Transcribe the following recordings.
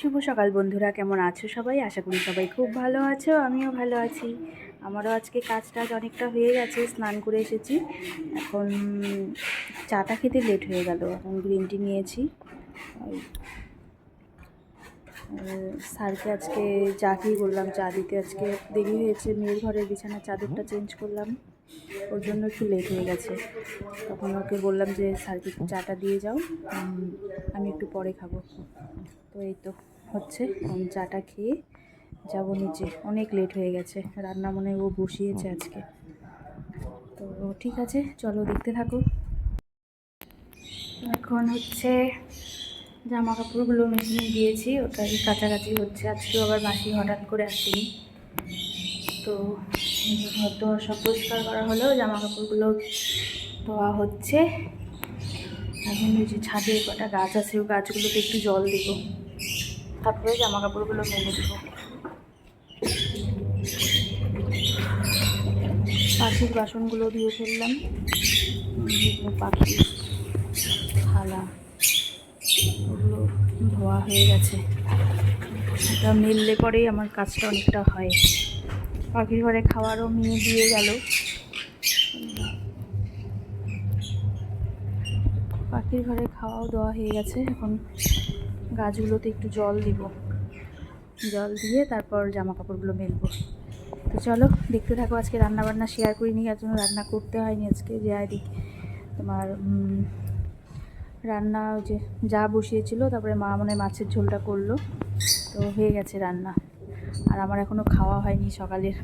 শুভ সকাল বন্ধুরা কেমন আছো সবাই? আশা করি সবাই খুব ভালো আছো আমিও ভালো আছি। আমারও আজকে কাজ টাজ অনেকটা হয়ে গেছে স্নান করে এসেছি। এখন চাটা খেতে লেট হয়ে গেল এখন গ্রিন টি নিয়েছি। স্যারকে আজকে চা খেয়ে বললাম চা দিতে আজকে দেরি হয়েছে মেয়ের ঘরের বিছানার চাদরটা চেঞ্জ করলাম। ওর জন্য একটু লেট হয়ে গেছে। তখন ওকে বললাম যে স্যারকে চাটা দিয়ে যাও। আমি একটু পরে খাব। তো এই তো হচ্ছে। আমি চাটা খেয়ে যাব নিচে। অনেক লেট হয়ে গেছে। রান্না মনে ও বসিয়েছে আজকে। তো ঠিক আছে, চলো দেখতে থাকো। এখন হচ্ছে জামা কাপড়গুলো মেশিনে দিয়েছি। ওটাই কাছাকাছি হচ্ছে। আজকেও আবার মাসি হঠাৎ করে আসেনি। তো হয়তো সব পরিষ্কার করা হলেও জামা কাপড়গুলো ধোয়া হচ্ছে। এখন ওই যে ছাদে কটা গাছ আছে, ওই গাছগুলোতে একটু জল দেবো। তারপরে জামা কাপড়গুলো মেলে দেবো। পাখির বাসনগুলো দিয়ে ফেললাম। পাখি, থালা ওগুলো ধোয়া হয়ে গেছে। এটা মেললে পরেই আমার কাজটা অনেকটা হয়। পাখির ঘরে খাওয়ারও মেয়ে দিয়ে গেল। পাখির ঘরে খাওয়াও দেওয়া হয়ে গেছে। এখন গাছগুলোতে একটু জল দিব। জল দিয়ে তারপর জামা কাপড়গুলো মেলবো। তো চলো, দেখতে থাকো, আজকে রান্না বান্না শেয়ার করিনি আর জন্য রান্না করতে হয়নি আজকে। যে আদি তোমার রান্না যে যা বসিয়েছিল, তারপরে মা মনে মাছের ঝোলটা করল। তো হয়ে গেছে রান্না। আর আমার এখনও খাওয়া হয়নি সকালের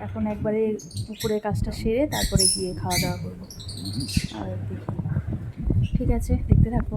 এখন একবারে পুকুরের কাজটা সেরে তারপরে গিয়ে খাওয়া দাওয়া করব। আর ঠিক আছে, দেখতে থাকো।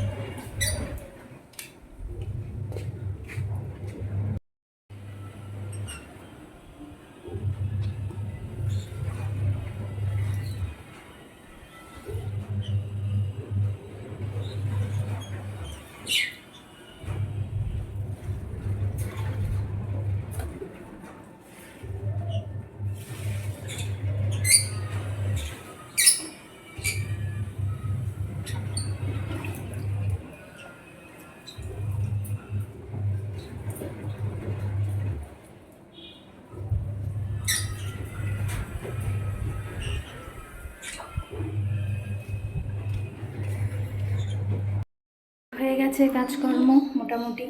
গেছে কাজকর্ম মোটামুটি।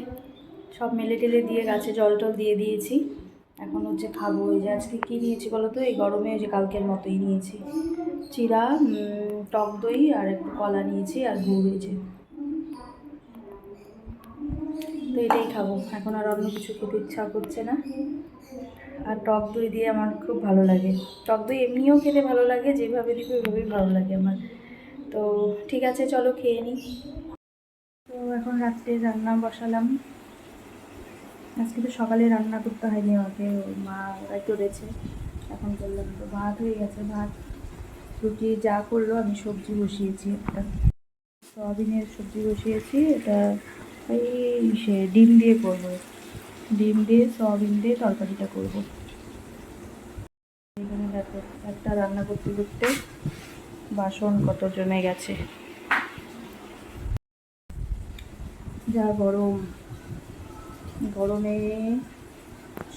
সব মেলে টেলে দিয়ে গাছে জল টল দিয়ে দিয়েছি। এখন হচ্ছে খাব ওই যে আজকে কী নিয়েছি বলো তো? এই গরমে ওই যে কালকের মতোই নিয়েছি। চিরা টক দই আর একটু কলা নিয়েছি আর গুড় হয়েছে তো এটাই খাব। এখন আর অন্য কিছু খেতে ইচ্ছা করছে না। আর টক দই দিয়ে আমার খুব ভালো লাগে। টক দই এমনিও খেতে ভালো লাগে, যেভাবে দিবে ওইভাবেই ভালো লাগে আমার। তো ঠিক আছে, চলো খেয়ে নিই তো এখন রাত্রে রান্না বসালাম। আজকে তো সকালে রান্না করতে হয়নি আমাকে মা ওরাই করেছে। এখন বললাম তো ভাত হয়ে গেছে, ভাত, রুটি যা করল আমি সবজি বসিয়েছি একটা। সয়াবিনের সবজি বসিয়েছি, এটা এই সে ডিম দিয়ে করব। ডিম দিয়ে, সয়াবিন দিয়ে তরকারিটা করব। একটা রান্না করতে করতে বাসন কত জমে গেছে। যা গরম। গরমে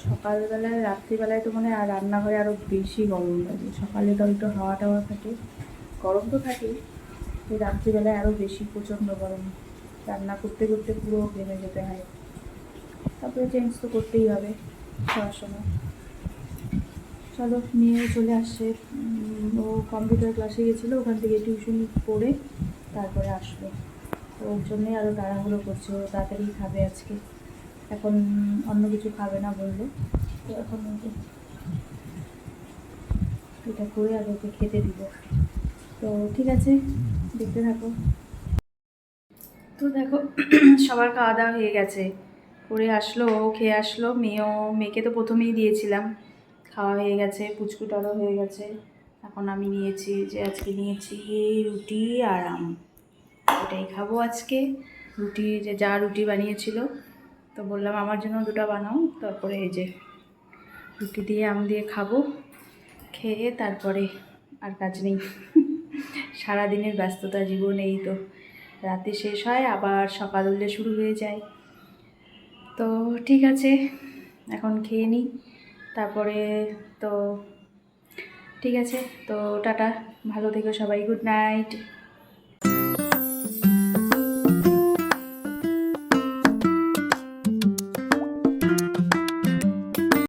সকালবেলায়, রাত্রিবেলায় তো মানে আর রান্নাঘরে আরও বেশি গরম লাগে। সকালে তো একটু হাওয়া টাওয়া থাকে। গরম তো এই রাত্রিবেলায় আরও বেশি প্রচণ্ড গরম। রান্না করতে করতে পুরো ঘেমে যেতে হয়। তারপরে চেঞ্জ তো করতেই হবে খাওয়ার সময়। চলো নিয়ে চলে আসছে। ও কম্পিউটার ক্লাসে গেছিল, ওখান থেকে টিউশন পড়ে তারপরে আসলো। তো ওর জন্যই আরও তাড়াহুড়ো করছে, ও তাড়াতাড়ি খাবে আজকে। এখন অন্য কিছু খাবে না বলল। তো এখন এটা করে আর ওকে খেতে দিব। তো ঠিক আছে, দেখতে থাকো। তো দেখো, সবার খাওয়া দাওয়া হয়ে গেছে। করে আসলো, ও খেয়ে আসলো, মেয়েও, মেয়েকে তো প্রথমেই দিয়েছিলাম। খাওয়া হয়ে গেছে, পুচকুটারও হয়ে গেছে। এখন আমি নিয়েছি, যে আজকে নিয়েছি রুটি আর আম। ওটাই খাব আজকে। রুটি, যে যা রুটি বানিয়েছিল, তো বললাম আমার জন্য দুটো বানাও, তারপরে এই যে রুটি দিয়ে, আম দিয়ে খাব, খেয়ে তারপরে আর কাজ নেই। সারাদিনের ব্যস্ততা জীবন এই তো। রাতে শেষ হয়, আবার সকাল হলে শুরু হয়ে যায়। তো ঠিক আছে, এখন খেয়ে নিই। তারপরে তো ঠিক আছে, তো টাটা। ভালো থেকো সবাই, গুড নাইট।